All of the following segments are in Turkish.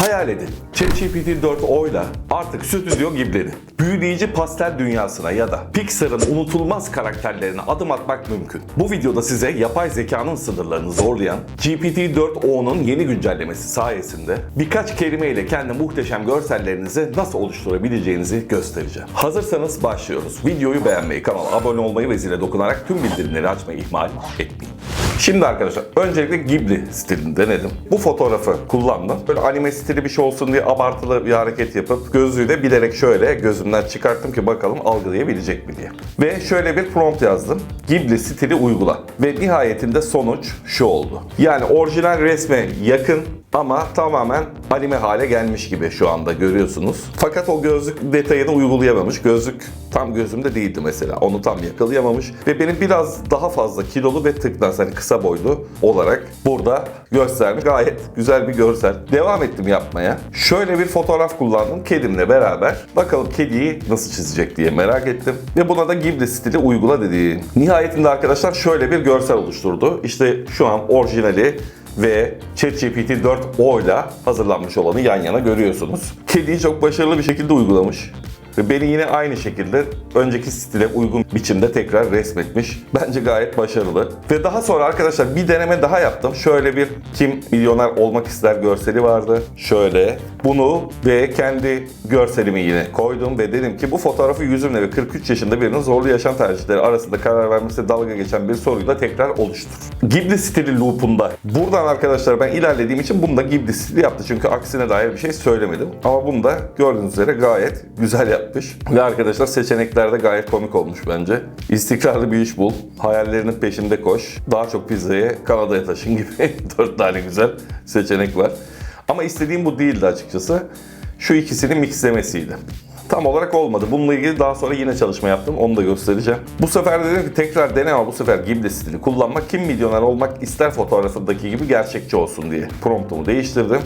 Hayal edin. ChatGPT 4 oyla artık Stüdyo Ghibli'nin büyüleyici pastel dünyasına ya da Pixar'ın unutulmaz karakterlerine adım atmak mümkün. Bu videoda size yapay zekanın sınırlarını zorlayan GPT-4o'nun yeni güncellemesi sayesinde birkaç kelimeyle kendi muhteşem görsellerinizi nasıl oluşturabileceğinizi göstereceğim. Hazırsanız başlıyoruz. Videoyu beğenmeyi, kanala abone olmayı ve zile dokunarak tüm bildirimleri açmayı ihmal etmeyin. Şimdi arkadaşlar öncelikle Ghibli stilini denedim. Bu fotoğrafı kullandım. Böyle anime stili bir şey olsun diye abartılı bir hareket yapıp gözlüğü de bilerek şöyle gözümden çıkarttım ki bakalım algılayabilecek mi diye. Ve şöyle bir prompt yazdım. Ghibli stili uygula. Ve nihayetinde sonuç şu oldu. Yani orijinal resme yakın ama tamamen anime hale gelmiş gibi şu anda görüyorsunuz. Fakat o gözlük detayını uygulayamamış. Gözlük tam gözümde değildi mesela. Onu tam yakalayamamış. Ve benim biraz daha fazla kilolu ve tıknaz hani kısa boylu olarak burada göstermiş. Gayet güzel bir görsel. Devam ettim yapmaya. Şöyle bir fotoğraf kullandım kedimle beraber. Bakalım kediyi nasıl çizecek diye merak ettim. Ve buna da Ghibli stili uygula dedi. Nihayetinde arkadaşlar şöyle bir görsel oluşturdu. İşte şu an orijinali ve ChatGPT 4o ile hazırlanmış olanı yan yana görüyorsunuz. Kediyi çok başarılı bir şekilde uygulamış. Ve beni yine aynı şekilde önceki stile uygun biçimde tekrar resmetmiş. Bence gayet başarılı. Ve daha sonra arkadaşlar bir deneme daha yaptım. Şöyle bir kim milyoner olmak ister görseli vardı. Şöyle bunu ve kendi görselimi yine koydum ve dedim ki bu fotoğrafı yüzümle ve 43 yaşında birinin zorlu yaşam tercihleri arasında karar vermesi dalga geçen bir soruyla tekrar oluştur. Ghibli stili loop'unda. Buradan arkadaşlar ben ilerlediğim için bunu da Ghibli stili yaptı. Çünkü aksine dair bir şey söylemedim. Ama bunu da gördüğünüz üzere gayet güzel yapmış. Ve arkadaşlar seçeneklerde gayet komik olmuş bence. İstikrarlı bir iş bul. Hayallerinin peşinde koş. Daha çok pizzayı Kanada'ya taşın gibi 4 tane güzel seçenek var. Ama istediğim bu değildi açıkçası. Şu ikisini mixlemesiydi. Tam olarak olmadı. Bununla ilgili daha sonra yine çalışma yaptım. Onu da göstereceğim. Bu sefer dedim ki tekrar dene ama bu sefer Ghibli stili kullanmak. Kim milyoner olmak ister fotoğrafındaki gibi gerçekçi olsun diye promptumu değiştirdim.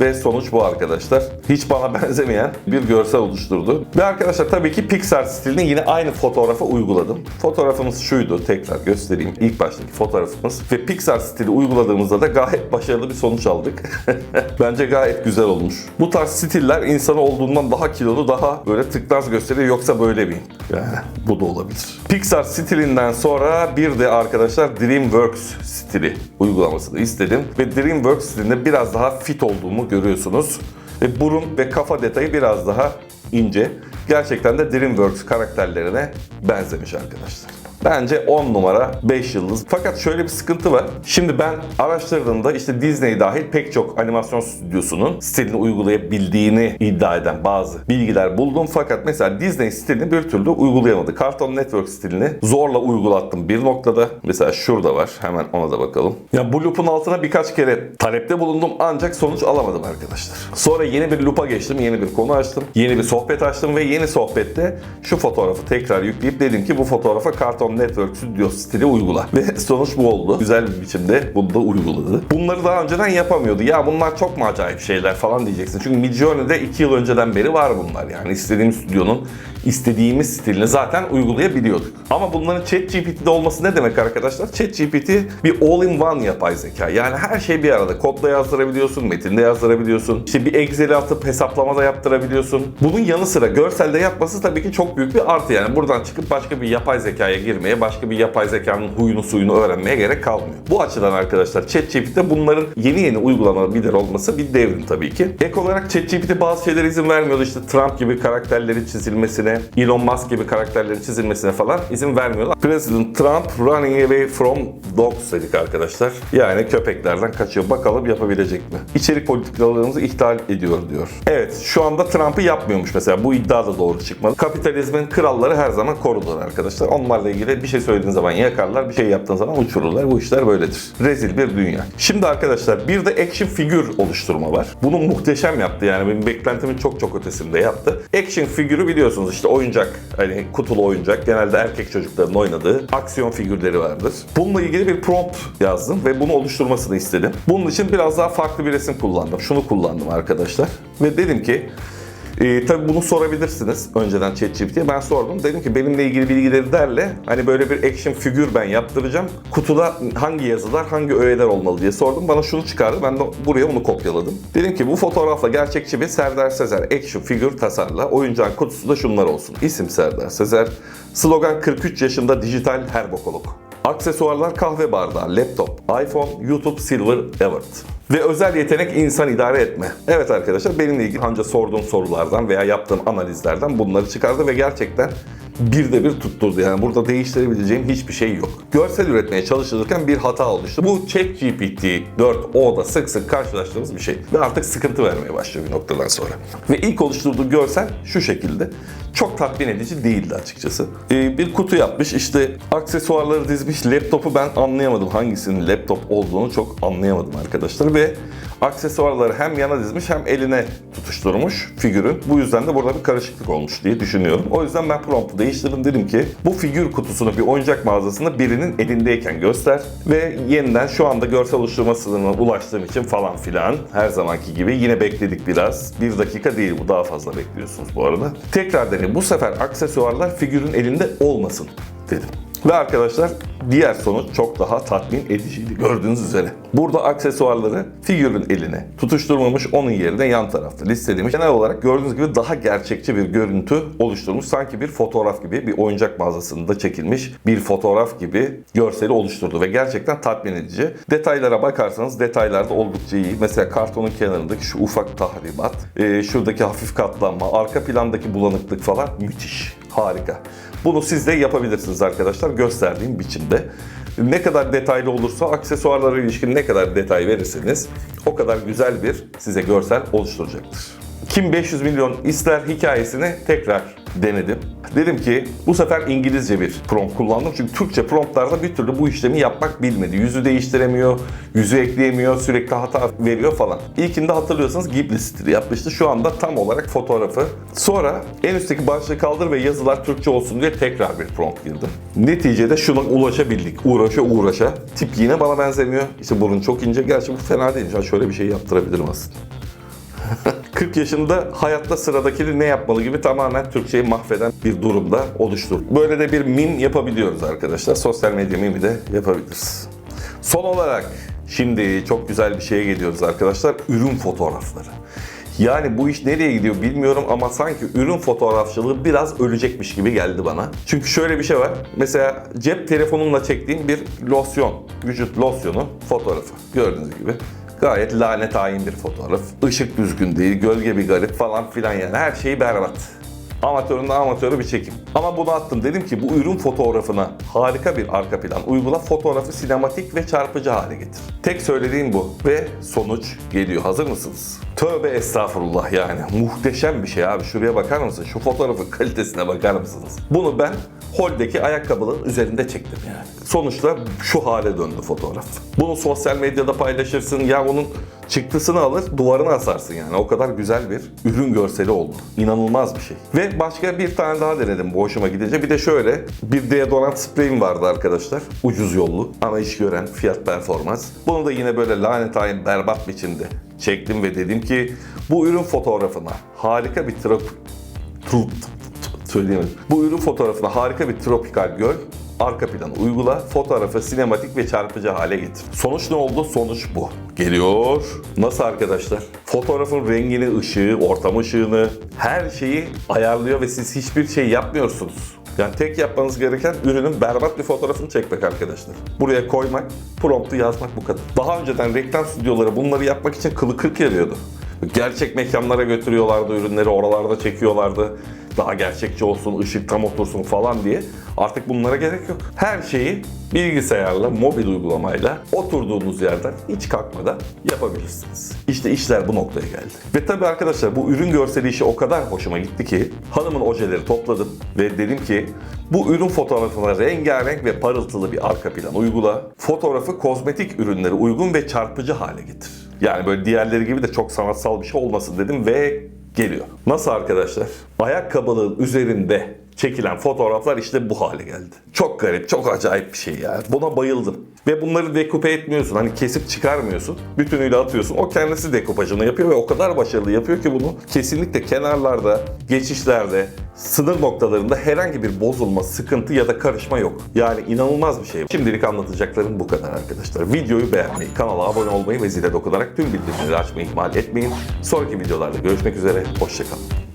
Ve sonuç bu arkadaşlar. Hiç bana benzemeyen bir görsel oluşturdu. Ve arkadaşlar tabii ki Pixar stilini yine aynı fotoğrafa uyguladım. Fotoğrafımız şuydu. Tekrar göstereyim. İlk baştaki fotoğrafımız. Ve Pixar stili uyguladığımızda da gayet başarılı bir sonuç aldık. Bence gayet güzel olmuş. Bu tarz stiller insanı olduğundan daha kilolu, daha böyle tıknaz gösteriyor. Yoksa böyle miyim? Yani bu da olabilir. Pixar stilinden sonra bir de arkadaşlar DreamWorks stili uygulamasını istedim. Ve DreamWorks stilinde biraz daha fit olduğumu görüyorsunuz. Ve burun ve kafa detayı biraz daha ince. Gerçekten de DreamWorks karakterlerine benzemiş arkadaşlar. Bence 10 numara 5 yıldız. Fakat şöyle bir sıkıntı var. Şimdi ben araştırdığımda işte Disney dahil pek çok animasyon stüdyosunun stilini uygulayabildiğini iddia eden bazı bilgiler buldum. Fakat mesela Disney stilini bir türlü uygulayamadı. Cartoon Network stilini zorla uygulattım bir noktada. Mesela şurada var. Hemen ona da bakalım. Ya bu loop'un altına birkaç kere talepte bulundum ancak sonuç alamadım arkadaşlar. Sonra yeni bir loop'a geçtim. Yeni bir konu açtım. Yeni bir sohbet açtım ve yeni sohbette şu fotoğrafı tekrar yükleyip dedim ki bu fotoğrafa Cartoon Network Studio stili uygula. Ve sonuç bu oldu. Güzel bir biçimde bunu da uyguladı. Bunları daha önceden yapamıyordu. Ya bunlar çok mu acayip şeyler falan diyeceksin. Çünkü Midjourney'de 2 yıl önceden beri var bunlar yani. istediğim stüdyonun istediğimiz stilini zaten uygulayabiliyorduk. Ama bunların ChatGPT'de olması ne demek arkadaşlar? ChatGPT bir all-in-one yapay zeka. Yani her şey bir arada. Kodla yazdırabiliyorsun, metinde yazdırabiliyorsun. İşte bir Excel'e atıp hesaplama da yaptırabiliyorsun. Bunun yanı sıra görselde yapması tabii ki çok büyük bir artı. Yani buradan çıkıp başka bir yapay zekaya girmeye, başka bir yapay zekanın huyunu suyunu öğrenmeye gerek kalmıyor. Bu açıdan arkadaşlar ChatGPT'de bunların yeni yeni uygulamalar olması bir devrim tabii ki. Ek olarak ChatGPT bazı şeylere izin vermiyordu. İşte Trump gibi karakterlerin çizilmesine, Elon Musk gibi karakterlerin çizilmesine falan izin vermiyorlar. President Trump running away from dogs dedik arkadaşlar. Yani köpeklerden kaçıyor. Bakalım yapabilecek mi? İçerik politikalarımızı ihlal ediyor diyor. Evet şu anda Trump'ı yapmıyormuş mesela. Bu iddia da doğru çıkmadı. Kapitalizmin kralları her zaman korulur arkadaşlar. Onlarla ilgili bir şey söylediğin zaman yakarlar, bir şey yaptığın zaman uçururlar. Bu işler böyledir. Rezil bir dünya. Şimdi arkadaşlar bir de action figür oluşturma var. Bunu muhteşem yaptı yani benim beklentimin çok çok ötesinde yaptı. Action figürü biliyorsunuz işte oyuncak, hani kutulu oyuncak. Genelde erkek çocukların oynadığı aksiyon figürleri vardır. Bununla ilgili bir prompt yazdım ve bunu oluşturmasını istedim. Bunun için biraz daha farklı bir resim kullandım. Şunu kullandım arkadaşlar. Ve dedim ki Ee, tabii bunu sorabilirsiniz önceden ChatGPT'ye. Ben sordum. Dedim ki benimle ilgili bilgileri derle. Hani böyle bir action figür ben yaptıracağım. Kutuda hangi yazılar, hangi öğeler olmalı diye sordum. Bana şunu çıkardı. Ben de buraya onu kopyaladım. Dedim ki bu fotoğrafla gerçekçi bir Serdar Sezer action figür tasarla. Oyuncağın kutusu da şunlar olsun. İsim Serdar Sezer. Slogan 43 yaşında dijital her bokolog. Aksesuarlar kahve bardağı, laptop, iPhone, YouTube Silver Evert. Ve özel yetenek insan idare etme. Evet arkadaşlar benimle ilgili anca sorduğum sorulardan veya yaptığım analizlerden bunları çıkardı ve gerçekten bir de bir tutturdu. Yani burada değiştirebileceğim hiçbir şey yok. Görsel üretmeye çalışılırken bir hata oluştu. Bu ChatGPT 4o'da sık sık karşılaştığımız bir şey. Ve artık sıkıntı vermeye başlıyor bir noktadan sonra. Ve ilk oluşturduğu görsel şu şekilde. Çok tatmin edici değildi açıkçası. Ee, bir kutu yapmış işte aksesuarları dizmiş. Laptopu ben anlayamadım. Hangisinin laptop olduğunu çok anlayamadım arkadaşlar. Ve aksesuarları hem yana dizmiş hem eline tutuşturmuş figürün. Bu yüzden de burada bir karışıklık olmuş diye düşünüyorum. O yüzden ben promptu değiştirdim. Dedim ki bu figür kutusunu bir oyuncak mağazasında birinin elindeyken göster. Ve yeniden şu anda görsel oluşturma sınırına ulaştığım için falan filan her zamanki gibi yine bekledik biraz. Bir dakika değil bu daha fazla bekliyorsunuz bu arada. Tekrar denedim. Bu sefer aksesuarlar figürün elinde olmasın dedim. Ve arkadaşlar diğer sonuç çok daha tatmin ediciydi gördüğünüz üzere. Burada aksesuarları figürün eline tutuşturmamış onun yerine yan tarafta listelemiş. Genel olarak gördüğünüz gibi daha gerçekçi bir görüntü oluşturmuş. Sanki bir fotoğraf gibi bir oyuncak mağazasında çekilmiş bir fotoğraf gibi görseli oluşturdu ve gerçekten tatmin edici. Detaylara bakarsanız detaylarda oldukça iyi. Mesela kartonun kenarındaki şu ufak tahribat, şuradaki hafif katlanma, arka plandaki bulanıklık falan müthiş. Harika. Bunu siz de yapabilirsiniz arkadaşlar gösterdiğim biçimde. Ne kadar detaylı olursa aksesuarlara ilişkin ne kadar detay verirseniz o kadar güzel bir size görsel oluşturacaktır. Kim 500 milyon ister hikayesini tekrar denedim. Dedim ki bu sefer İngilizce bir prompt kullandım. Çünkü Türkçe promptlarda bir türlü bu işlemi yapmak bilmedi. Yüzü değiştiremiyor, yüzü ekleyemiyor, sürekli hata veriyor falan. İlkinde hatırlıyorsanız Ghibli stili yapmıştı. Şu anda tam olarak fotoğrafı. Sonra en üstteki başlığı kaldır ve yazılar Türkçe olsun diye tekrar bir prompt girdim. Neticede şuna ulaşabildik. Uğraşa uğraşa. Tip yine bana benzemiyor. İşte burun çok ince. Gerçi bu fena değil. Şöyle bir şey yaptırabilirim aslında. 40 yaşında hayatta sıradakini ne yapmalı gibi tamamen Türkçeyi mahveden bir durumda oluştu. Böyle de bir mim yapabiliyoruz arkadaşlar. Sosyal medya mimi de yapabiliriz. Son olarak şimdi çok güzel bir şeye geliyoruz arkadaşlar. Ürün fotoğrafları. Yani bu iş nereye gidiyor bilmiyorum ama sanki ürün fotoğrafçılığı biraz ölecekmiş gibi geldi bana. Çünkü şöyle bir şey var. Mesela cep telefonumla çektiğim bir losyon, vücut losyonu fotoğrafı. Gördüğünüz gibi. Gayet lanet hain bir fotoğraf. Işık düzgün değil, gölge bir garip falan filan yani. Her şeyi berbat. Amatörün de amatörü bir çekim. Ama bunu attım. Dedim ki bu ürün fotoğrafına harika bir arka plan uygula. Fotoğrafı sinematik ve çarpıcı hale getir. Tek söylediğim bu. Ve sonuç geliyor. Hazır mısınız? Tövbe estağfurullah yani. Muhteşem bir şey abi. Şuraya bakar mısın? Şu fotoğrafın kalitesine bakar mısınız? Bunu ben holdeki ayakkabının üzerinde çektim yani. Sonuçta şu hale döndü fotoğraf. Bunu sosyal medyada paylaşırsın. Ya onun çıktısını alır duvarına asarsın yani. O kadar güzel bir ürün görseli oldu. İnanılmaz bir şey. Ve başka bir tane daha denedim bu hoşuma gidince. Bir de şöyle bir deodorant spreyim vardı arkadaşlar. Ucuz yollu ama iş gören fiyat performans. Bunu da yine böyle lanet hain berbat biçimde çektim ve dedim ki bu ürün fotoğrafına harika bir trop... trop söyleyemedim. Bu ürün fotoğrafına harika bir tropikal göl arka plan uygula, fotoğrafı sinematik ve çarpıcı hale getir. Sonuç ne oldu? Sonuç bu. Geliyor. Nasıl arkadaşlar? Fotoğrafın rengini, ışığı, ortam ışığını, her şeyi ayarlıyor ve siz hiçbir şey yapmıyorsunuz. Yani tek yapmanız gereken ürünün berbat bir fotoğrafını çekmek arkadaşlar. Buraya koymak, promptu yazmak bu kadar. Daha önceden reklam stüdyoları bunları yapmak için kılı kırk yarıyordu. Gerçek mekanlara götürüyorlardı ürünleri, oralarda çekiyorlardı. Daha gerçekçi olsun, ışık tam otursun falan diye. Artık bunlara gerek yok. Her şeyi bilgisayarla, mobil uygulamayla oturduğunuz yerden hiç kalkmadan yapabilirsiniz. İşte işler bu noktaya geldi. Ve tabii arkadaşlar bu ürün görseli işi o kadar hoşuma gitti ki hanımın ojeleri topladım ve dedim ki bu ürün fotoğrafına rengarenk ve parıltılı bir arka plan uygula. Fotoğrafı kozmetik ürünlere uygun ve çarpıcı hale getir. Yani böyle diğerleri gibi de çok sanatsal bir şey olmasın dedim ve geliyor. Nasıl arkadaşlar? Ayakkabının üzerinde çekilen fotoğraflar işte bu hale geldi. Çok garip, çok acayip bir şey ya. Buna bayıldım. Ve bunları dekupe etmiyorsun. Hani kesip çıkarmıyorsun. Bütünüyle atıyorsun. O kendisi dekupajını yapıyor ve o kadar başarılı yapıyor ki bunu kesinlikle kenarlarda, geçişlerde, sınır noktalarında herhangi bir bozulma, sıkıntı ya da karışma yok. Yani inanılmaz bir şey. Şimdilik anlatacaklarım bu kadar arkadaşlar. Videoyu beğenmeyi, kanala abone olmayı ve zile dokunarak tüm bildirimleri açmayı ihmal etmeyin. Sonraki videolarda görüşmek üzere. Hoşçakalın.